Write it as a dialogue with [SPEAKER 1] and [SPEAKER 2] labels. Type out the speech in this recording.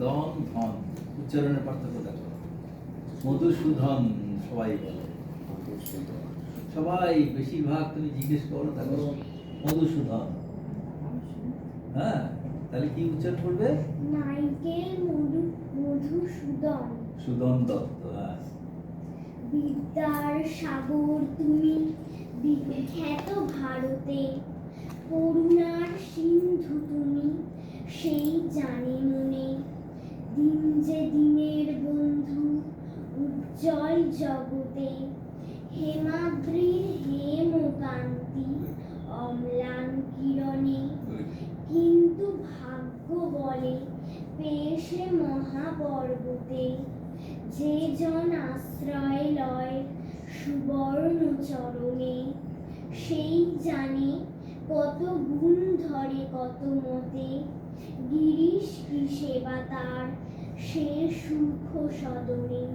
[SPEAKER 1] দন ধন উচ্চারণের পার্থক্য দেখো। মধুসূদন সবাই বলে। সবাই বেশিরভাগ তুমি জিজ্ঞেস করো দেখো মধুসূদন। হ্যাঁ তাহলে কি উচ্চারণ করবে?
[SPEAKER 2] নাইকেল মধু মধুসূদন।
[SPEAKER 1] সুদন দত্ত হ্যাঁ।
[SPEAKER 2] বিদ্যার সাগর তুমি বিখ্যাত ভারতে। করুণার সিন্ধু তুমি সেই জানে মনে দিনের বন্ধু, উজ্জ্বল জগতে। হেমাদ্রির হেমকান্তি, অম্লান কিরণে। কিন্তু ভাগ্য বলে পেশে মহাপর্বতে। যে জন আশ্রয় লয় সুবর্ণ চরণে, সেই জানে কত গুণ ধরে কত মতে। গিরিশ কি সেবা তার সে সুখ সদনে